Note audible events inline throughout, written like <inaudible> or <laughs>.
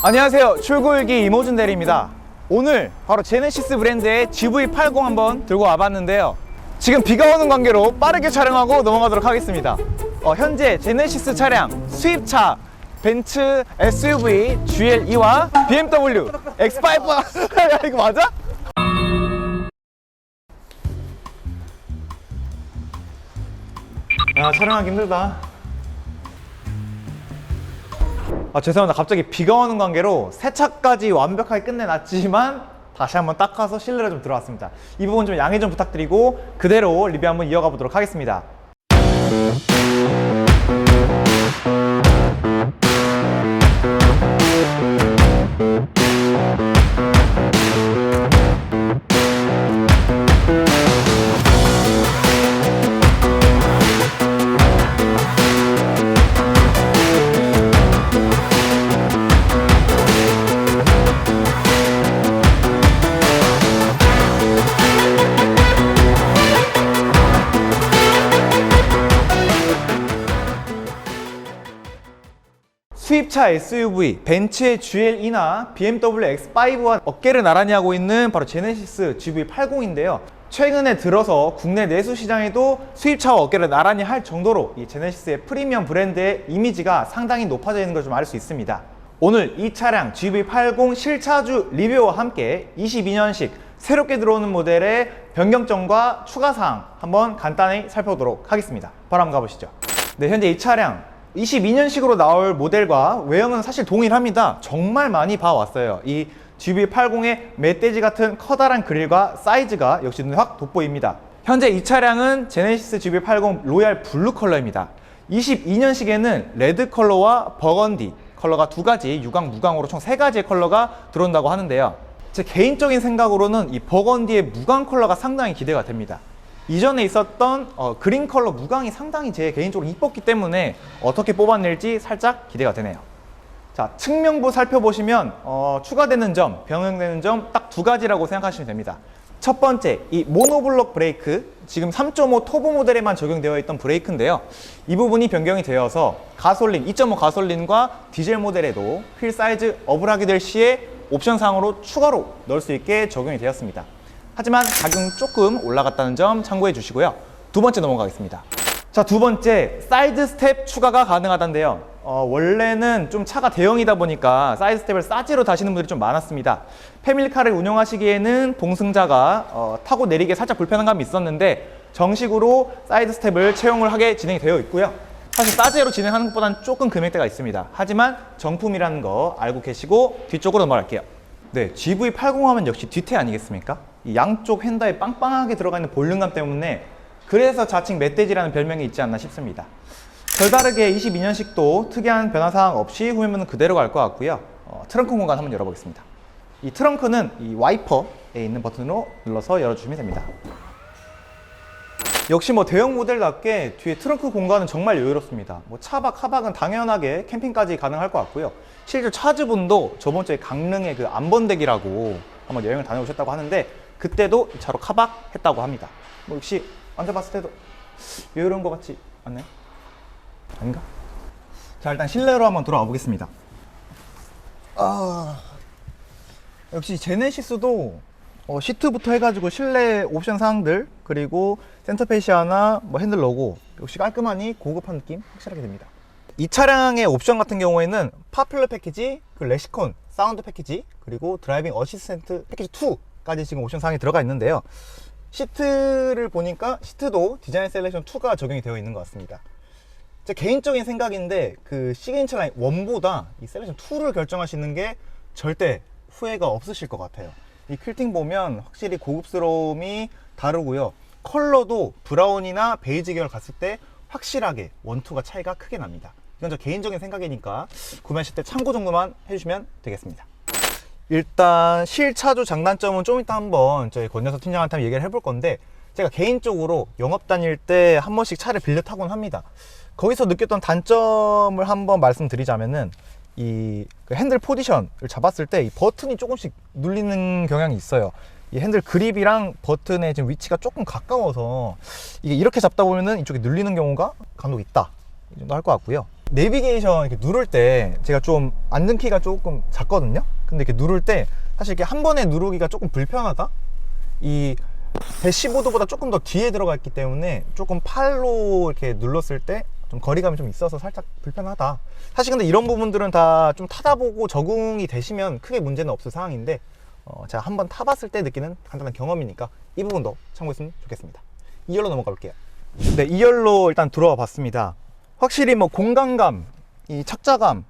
안녕하세요. 출고일기 이모준 대리입니다. 오늘 바로 제네시스 브랜드의 GV80 한번 들고 와봤는데요. 지금 비가 오는 관계로 빠르게 촬영하고 넘어가도록 하겠습니다. 어, 현재 제네시스 차량 수입차 벤츠 SUV GL2와 BMW X5 야 이거 맞아? 야 촬영하기 힘들다. 아 죄송합니다. 갑자기 비가 오는 관계로 세차까지 완벽하게 끝내놨지만 다시 한번 닦아서 실내로 좀 들어왔습니다. 이 부분 좀 양해 좀 부탁드리고 그대로 리뷰 한번 이어가 보도록 하겠습니다 수입차 SUV 벤츠의 GL2나 BMW X5와 어깨를 나란히 하고 있는 바로 제네시스 GV80인데요. 최근에 들어서 국내 내수 시장에도 수입차와 어깨를 나란히 할 정도로 이 제네시스의 프리미엄 브랜드의 이미지가 상당히 높아져 있는 걸 좀 알 수 있습니다. 오늘 이 차량 GV80 실차주 리뷰와 함께 22년식 새롭게 들어오는 모델의 변경점과 추가 사항 한번 간단히 살펴보도록 하겠습니다. 바로 한번 가보시죠. 네, 현재 이 차량 22년식으로 나올 모델과 외형은 사실 동일합니다. 정말 많이 봐왔어요. 이 GV80의 멧돼지 같은 커다란 그릴과 사이즈가 역시 눈에 확 돋보입니다. 현재 이 차량은 제네시스 GV80 로얄 블루 컬러입니다. 22년식에는 레드 컬러와 버건디 컬러가 두 가지 유광 무광으로 총 세 가지의 컬러가 들어온다고 하는데요. 제 개인적인 생각으로는 이 버건디의 무광 컬러가 상당히 기대가 됩니다. 이전에 있었던 어, 그린 컬러 무광이 상당히 제 개인적으로 이뻤기 때문에 어떻게 뽑아낼지 살짝 기대가 되네요. 자, 측면부 살펴보시면 어, 추가되는 점, 변경되는 점 딱 두 가지라고 생각하시면 됩니다. 첫 번째, 이 모노블록 브레이크, 지금 3.5 터보 모델에만 적용되어 있던 브레이크인데요. 이 부분이 변경이 되어서 가솔린, 2.5 가솔린과 디젤 모델에도 휠 사이즈 업을 하게 될 시에 옵션상으로 추가로 넣을 수 있게 적용이 되었습니다. 하지만 가격은 조금 올라갔다는 점 참고해 주시고요. 두 번째 넘어가겠습니다. 자, 두 번째, 사이드 스텝 추가가 가능하다는데요. 어, 원래는 좀 차가 대형이다 보니까 사이드 스텝을 싸지로 다시는 분들이 좀 많았습니다. 패밀리카를 운영하시기에는 동승자가 어, 타고 내리기에 살짝 불편한 감이 있었는데 정식으로 사이드 스텝을 채용을 하게 진행이 되어 있고요. 사실 싸제로 진행하는 것보다는 조금 금액대가 있습니다. 하지만 정품이라는 거 알고 계시고 뒤쪽으로 넘어갈게요. 네, GV80 하면 역시 뒤태 아니겠습니까? 이 양쪽 휀다에 빵빵하게 들어가 있는 볼륨감 때문에 그래서 자칭 멧돼지라는 별명이 있지 않나 싶습니다. 별다르게 22년식도 특이한 변화사항 없이 후면은 그대로 갈 것 같고요. 어, 트렁크 공간 한번 열어보겠습니다. 이 트렁크는 이 와이퍼에 있는 버튼으로 눌러서 열어주시면 됩니다. 역시 뭐 대형 모델답게 뒤에 트렁크 공간은 정말 여유롭습니다. 뭐 차박, 하박은 당연하게 캠핑까지 가능할 것 같고요. 실제 차주분도 저번 주에 강릉의 그 안번대기라고 한번 여행을 다녀오셨다고 하는데 그때도 이 차로 카박 했다고 합니다. 뭐 역시 앉아봤을 때도 여유로운 것 같지 않나요? 아닌가? 자 일단 실내로 한번 돌아와 보겠습니다. 아 역시 제네시스도 어, 시트부터 해가지고 실내 옵션 사항들 그리고 센터페시아나 뭐 핸들 로고 역시 깔끔하니 고급한 느낌 확실하게 됩니다. 이 차량의 옵션 같은 경우에는 파퓰러 패키지, 그 레시콘 사운드 패키지 그리고 드라이빙 어시스턴트 패키지 2 까지 지금 옵션 사항이 들어가 있는데요. 시트를 보니까 시트도 디자인 셀렉션 2가 적용이 되어 있는 것 같습니다. 제 개인적인 생각인데 그 시그니처 라인 1보다 이 셀렉션 2를 결정하시는 게 절대 후회가 없으실 것 같아요. 이 퀼팅 보면 확실히 고급스러움이 다르고요. 컬러도 브라운이나 베이지 계열 갔을 때 확실하게 원투가 차이가 크게 납니다. 이건 저 개인적인 생각이니까 구매하실 때 참고 정도만 해주시면 되겠습니다. 일단 실차주 장단점은 좀 이따 한번 저희 권여석 팀장한테 한번 얘기를 해볼 건데 제가 개인적으로 영업 다닐 때 한 번씩 차를 빌려 타곤 합니다. 거기서 느꼈던 단점을 한번 말씀드리자면은 이그 핸들 포지션을 잡았을 때 이 버튼이 조금씩 눌리는 경향이 있어요. 이 핸들 그립이랑 버튼의 지금 위치가 조금 가까워서 이게 이렇게 잡다 보면은 이쪽에 눌리는 경우가 간혹 있다. 이 정도 할 것 같고요. 내비게이션 이렇게 누를 때 제가 좀 앉은 키가 조금 작거든요. 근데 이렇게 누를 때 사실 이렇게 한 번에 누르기가 조금 불편하다. 이 대시보드보다 조금 더 뒤에 들어가 있기 때문에 조금 팔로 이렇게 눌렀을 때 좀 거리감이 좀 있어서 살짝 불편하다. 사실 근데 이런 부분들은 다 좀 타다 보고 적응이 되시면 크게 문제는 없을 상황인데 어, 제가 한번 타봤을 때 느끼는 간단한 경험이니까 이 부분도 참고했으면 좋겠습니다. 2열로 넘어가 볼게요. 네, 2열로 일단 들어와 봤습니다. 확실히 뭐 공간감, 이 착자감은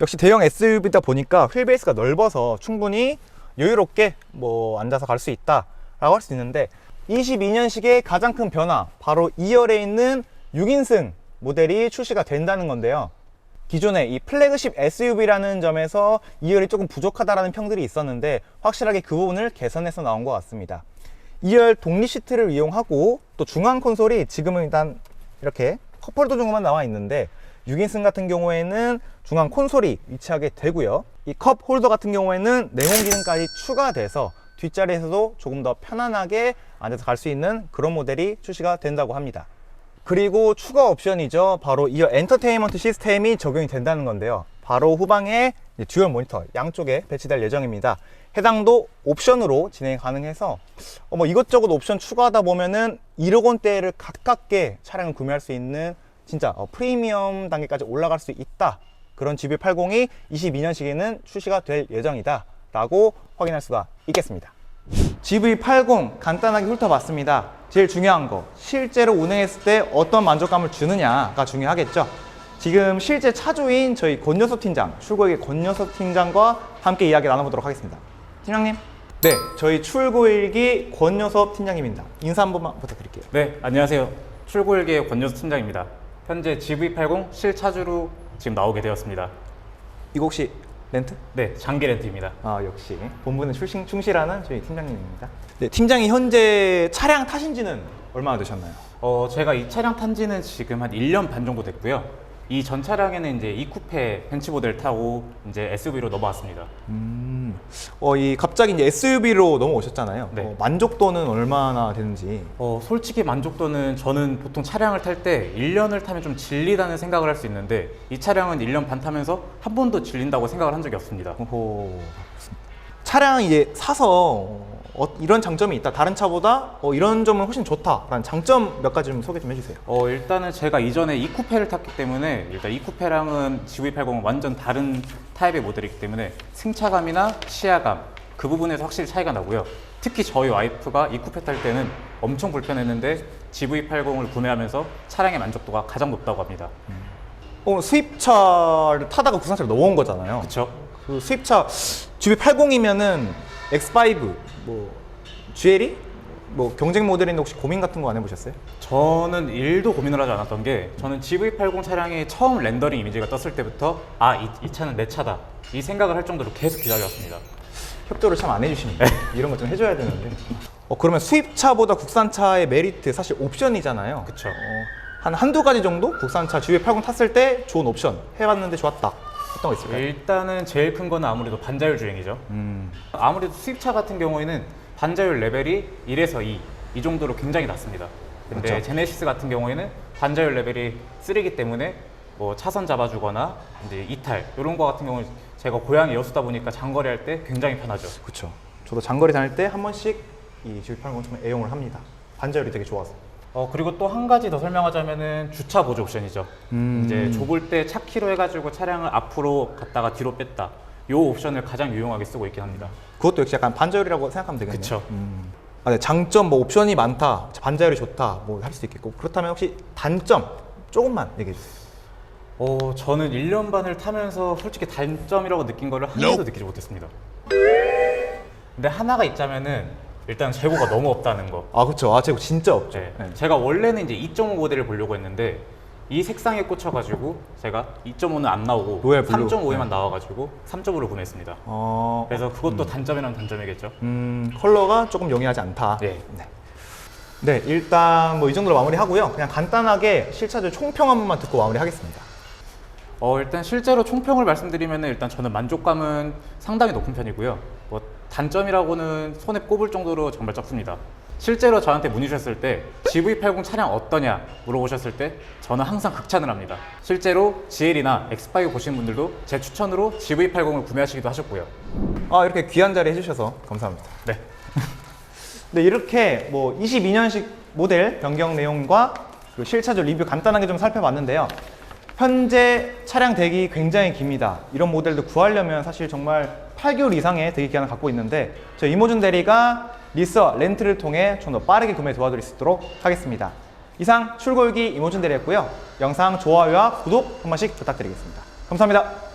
역시 대형 SUV다 보니까 휠 베이스가 넓어서 충분히 여유롭게 뭐 앉아서 갈 수 있다라고 할 수 있는데 22년식의 가장 큰 변화 바로 2열에 있는 6인승 모델이 출시가 된다는 건데요. 기존에 이 플래그십 SUV라는 점에서 2열이 조금 부족하다라는 평들이 있었는데 확실하게 그 부분을 개선해서 나온 것 같습니다. 2열 독립 시트를 이용하고 또 중앙 콘솔이 지금은 일단 이렇게 컵홀더 정도만 나와 있는데 6인승 같은 경우에는 중앙 콘솔이 위치하게 되고요. 이 컵 홀더 같은 경우에는 냉온 기능까지 추가돼서 뒷자리에서도 조금 더 편안하게 앉아서 갈 수 있는 그런 모델이 출시가 된다고 합니다. 그리고 추가 옵션이죠. 바로 이 엔터테인먼트 시스템이 적용이 된다는 건데요. 바로 후방에 듀얼 모니터 양쪽에 배치될 예정입니다. 해당도 옵션으로 진행 가능해서 어, 뭐 이것저것 옵션 추가하다 보면은 1억 원대를 가깝게 차량을 구매할 수 있는 진짜 어, 프리미엄 단계까지 올라갈 수 있다. 그런 GV80이 22년식에는 출시가 될 예정이다. 라고 확인할 수가 있겠습니다. GV80 간단하게 훑어봤습니다. 제일 중요한 거 실제로 운행했을 때 어떤 만족감을 주느냐가 중요하겠죠. 지금 실제 차주인 저희 권여섭 팀장, 출고의 권여섭 팀장과 함께 이야기 나눠보도록 하겠습니다. 팀장님. 네, 저희 출고일기 권여섭 팀장님입니다. 인사 한 번만 부탁드릴게요. 네, 안녕하세요. 출고일기의 권여수 팀장입니다. 현재 GV80 실차주로 지금 나오게 되었습니다. 이거 혹시 렌트? 네, 장기 렌트입니다. 아 역시 본부는 출신 충실하는 저희 팀장님입니다. 네, 팀장이 현재 차량 타신 지는 얼마나 되셨나요? 어, 제가 이 차량 탄 지는 지금 한 1년 반 정도 됐고요. 이 전 차량에는 이제 이 쿠페 벤치 모델 타고 이제 SUV로 넘어왔습니다. 음, 어, 이 갑자기 이제 SUV로 넘어오셨잖아요. 네. 어, 만족도는 얼마나 되는지. 어, 솔직히 만족도는 저는 보통 차량을 탈 때 1년을 타면 좀 질리다는 생각을 할 수 있는데 이 차량은 1년 반 타면서 한 번도 질린다고 생각을 한 적이 없습니다. 오호. 차량 이제 사서 어, 이런 장점이 있다. 다른 차보다 어, 이런 점은 훨씬 좋다라는 장점 몇 가지 좀 소개 좀 해주세요. 어, 일단은 제가 이전에 이 쿠페를 탔기 때문에 일단 이 쿠페랑은 GV80은 완전 다른 타입의 모델이기 때문에 승차감이나 시야감 그 부분에서 확실히 차이가 나고요. 특히 저희 와이프가 이 쿠페 탈 때는 엄청 불편했는데 GV80을 구매하면서 차량의 만족도가 가장 높다고 합니다. 어, 수입차를 타다가 국산차로 넘어온 거잖아요. 그렇죠? 그 수입차 GV80이면은 X5, 뭐 GLE, 뭐 경쟁 모델인데 혹시 고민 같은 거 안 해보셨어요? 저는 일도 고민을 하지 않았던 게 저는 GV80 차량이 처음 렌더링 이미지가 떴을 때부터 아, 이, 이 차는 내 차다. 이 생각을 할 정도로 계속 기다렸습니다. 협조를 참 안 해주시는데 이런 거좀 해줘야 되는데. 어 그러면 수입차보다 국산차의 메리트 사실 옵션이잖아요. 그쵸. 어, 한 한두 가지 정도 국산차 GV80 탔을 때 좋은 옵션 해봤는데 좋았다. 어떤 거 있을까요? 일단은 제일 큰 거는 아무래도 반자율 주행이죠. 음. 아무래도 수입차 같은 경우에는 반자율 레벨이 1에서 2, 이 정도로 굉장히 낮습니다. 근데 그렇죠. 제네시스 같은 경우에는 반자율 레벨이 3이기 때문에 뭐 차선 잡아주거나 이제 이탈 이런 거 같은 경우는 제가 고향이 여수다 보니까 장거리 할 때 굉장히 편하죠. 그렇죠. 저도 장거리 다닐 때 한 번씩 이 GV80 정말 애용을 합니다. 반자율이 되게 좋아서. 어 그리고 또 한 가지 더 설명하자면은 주차 보조 옵션이죠. 음. 이제 좁을 때 차 키로 해가지고 차량을 앞으로 갔다가 뒤로 뺐다. 요 옵션을 가장 유용하게 쓰고 있긴 합니다. 그것도 역시 약간 반자율이라고 생각하면 되겠네요. 그쵸. 음. 아, 네. 장점 뭐 옵션이 많다, 반자율이 좋다, 뭐 할 수도 있겠고 그렇다면 혹시 단점 조금만 얘기해 주세요. 어, 저는 1년 반을 타면서 솔직히 단점이라고 느낀 거를 한 개도 느끼지 못했습니다. 근데 하나가 있자면은 일단 재고가 너무 없다는 거. 아 그렇죠. 아 제가 진짜 없죠. 네. 네. 제가 원래는 이제 2.5 모델을 보려고 했는데 이 색상에 꽂혀가지고 제가 2.5는 안 나오고 로얄 블루. 3.5에만 네. 나와가지고 3.5를 구매했습니다. 어, 그래서 그것도 단점이라면 단점이겠죠. 음, 컬러가 조금 용이하지 않다. 네. 네. 네, 일단 뭐 이 정도로 마무리하고요. 그냥 간단하게 실차주 총평 한 번만 듣고 마무리하겠습니다. 어, 일단 실제로 총평을 말씀드리면 일단 저는 만족감은 상당히 높은 편이고요. 뭐 단점이라고는 손에 꼽을 정도로 정말 적습니다. 실제로 저한테 문의 주셨을 때 GV80 차량 어떠냐 물어보셨을 때 저는 항상 극찬을 합니다. 실제로 GL이나 X5 보시는 분들도 제 추천으로 GV80을 구매하시기도 하셨고요. 아, 이렇게 귀한 자리 해주셔서 감사합니다. 네. <laughs> 네, 이렇게 뭐 22년식 모델 변경 내용과 그리고 실차적 리뷰 간단하게 좀 살펴봤는데요. 현재 차량 대기 굉장히 깁니다. 이런 모델도 구하려면 사실 정말 8개월 이상의 대기 기간을 갖고 있는데 저희 이모준 대리가 리스와 렌트를 통해 좀 더 빠르게 구매 도와드릴 수 있도록 하겠습니다. 이상 출골기 이모준 대리였고요. 영상 좋아요와 구독 한 번씩 부탁드리겠습니다. 감사합니다.